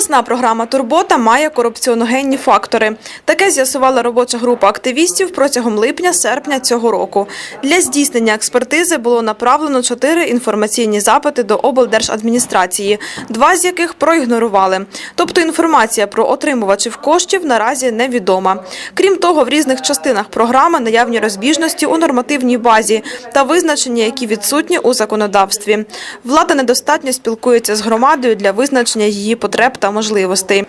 Обласна програма Турбота має корупціоногенні фактори. Таке з'ясувала робоча група активістів протягом липня-серпня цього року. Для здійснення експертизи було направлено чотири інформаційні запити до облдержадміністрації, два з яких проігнорували. Тобто інформація про отримувачів коштів наразі невідома. Крім того, в різних частинах програми наявні розбіжності у нормативній базі та визначення, які відсутні у законодавстві. Влада недостатньо спілкується з громадою для визначення її потреб та можливостей.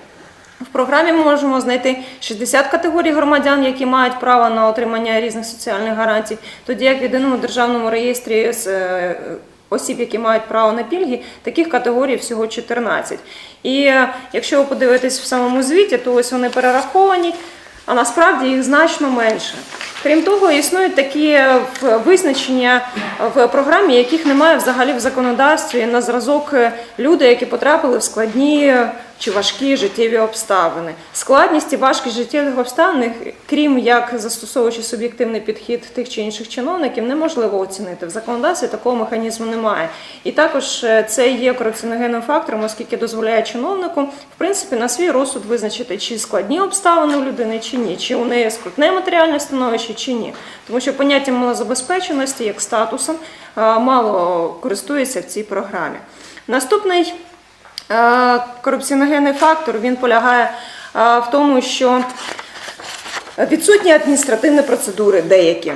В програмі ми можемо знайти 60 категорій громадян, які мають право на отримання різних соціальних гарантій, тоді як в єдиному державному реєстрі з е, осіб, які мають право на пільги, таких категорій всього 14. І е, якщо ви подивитесь в самому звіті, то ось вони перераховані, а насправді їх значно менше. Крім того, існують такі е, визначення в програмі, яких немає взагалі в законодавстві на зразок е, люди, які потрапили в складні е, чи важкі життєві обставини. Складність і важкість життєвих обставин, крім як застосовуючи суб'єктивний підхід тих чи інших чиновників, неможливо оцінити. В законодавстві такого механізму немає. І також е, це є корупціоногенним фактором, оскільки дозволяє чиновнику в принципі на свій розсуд визначити, чи складні обставини у людини, чи ні, чи у неї скрутне матеріальне становище, чи ні. Тому що поняттям малозабезпеченості як статусом е, мало користується в цій програмі. Наступний Корупціоногенний фактор він полягає е, в тому, що відсутні адміністративні процедури деякі.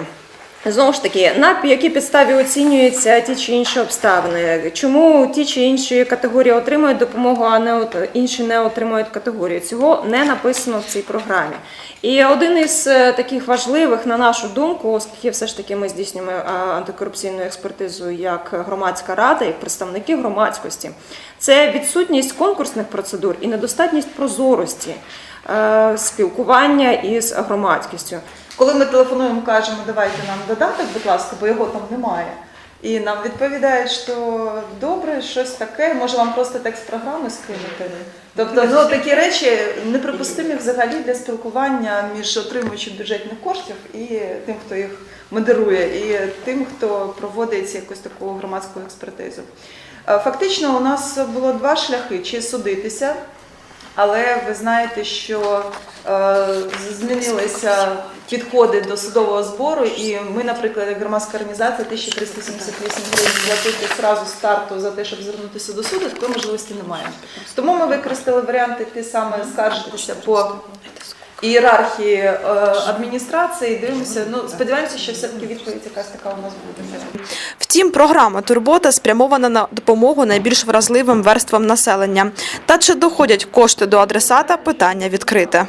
Знову ж таки, на якій підставі оцінюються ті чи інші обставини, чому ті чи інші категорії отримують допомогу, а не інші не отримують категорію. Цього не написано в цій програмі. І один із е, таких важливих, на нашу думку, оскільки все ж таки ми здійснюємо е, антикорупційну експертизу як громадська рада, як представники громадськості, це відсутність конкурсних процедур і недостатність прозорості е, спілкування із громадськістю. Коли ми телефонуємо, кажемо, давайте нам додаток, будь ласка, бо його там немає. І нам відповідають, що добре, щось таке, може вам просто текст програми скинути. Тобто ну, такі речі неприпустимі взагалі для спілкування між отримувачем бюджетних коштів і тим, хто їх модерує, і тим, хто проводить якусь таку громадську експертизу. Е, Фактично, у нас було два шляхи: чи судитися, але ви знаєте, що е, змінилися підходи до судового збору, і ми, наприклад, як громадська організація 1378 гривень платити зразу старту за те, щоб звернутися до суду, такої можливості немає. Тому ми використали варіанти ти саме скаржитися по ієрархії е, адміністрації. Дивимося. Ну сподіваємося, що все таки відповідь якась така у нас буде. Втім, програма Турбота спрямована на допомогу найбільш вразливим верствам населення. Та чи доходять кошти до адресата? Питання відкрите.